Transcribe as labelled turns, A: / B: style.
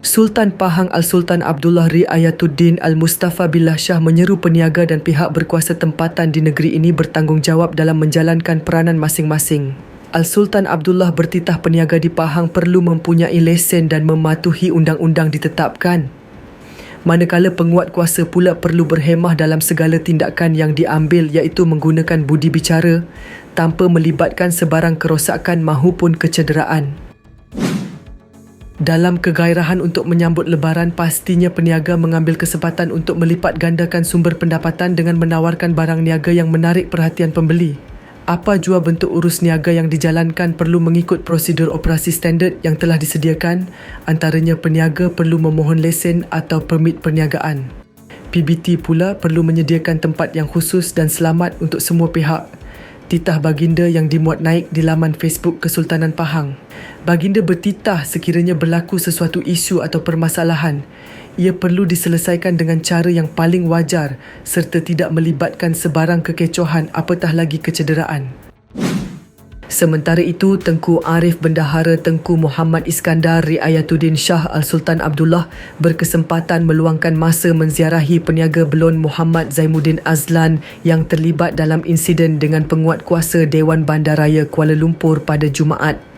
A: Sultan Pahang Al-Sultan Abdullah Riayatuddin Al-Mustafa Billah Shah menyeru peniaga dan pihak berkuasa tempatan di negeri ini bertanggungjawab dalam menjalankan peranan masing-masing. Al-Sultan Abdullah bertitah peniaga di Pahang perlu mempunyai lesen dan mematuhi undang-undang ditetapkan. Manakala penguat kuasa pula perlu berhemah dalam segala tindakan yang diambil iaitu menggunakan budi bicara tanpa melibatkan sebarang kerosakan mahupun kecederaan. Dalam kegairahan untuk menyambut lebaran, pastinya peniaga mengambil kesempatan untuk melipat gandakan sumber pendapatan dengan menawarkan barang niaga yang menarik perhatian pembeli. Apa jua bentuk urus niaga yang dijalankan perlu mengikut prosedur operasi standard yang telah disediakan, antaranya peniaga perlu memohon lesen atau permit perniagaan. PBT pula perlu menyediakan tempat yang khusus dan selamat untuk semua pihak titah baginda yang dimuat naik di laman Facebook Kesultanan Pahang. Baginda bertitah sekiranya berlaku sesuatu isu atau permasalahan, ia perlu diselesaikan dengan cara yang paling wajar serta tidak melibatkan sebarang kekecohan apatah lagi kecederaan. Sementara itu, Tengku Arif Bendahara Tengku Muhammad Iskandar Riayatuddin Shah Al-Sultan Abdullah berkesempatan meluangkan masa menziarahi peniaga belon Muhammad Zaimuddin Azlan yang terlibat dalam insiden dengan penguat kuasa Dewan Bandaraya Kuala Lumpur pada Jumaat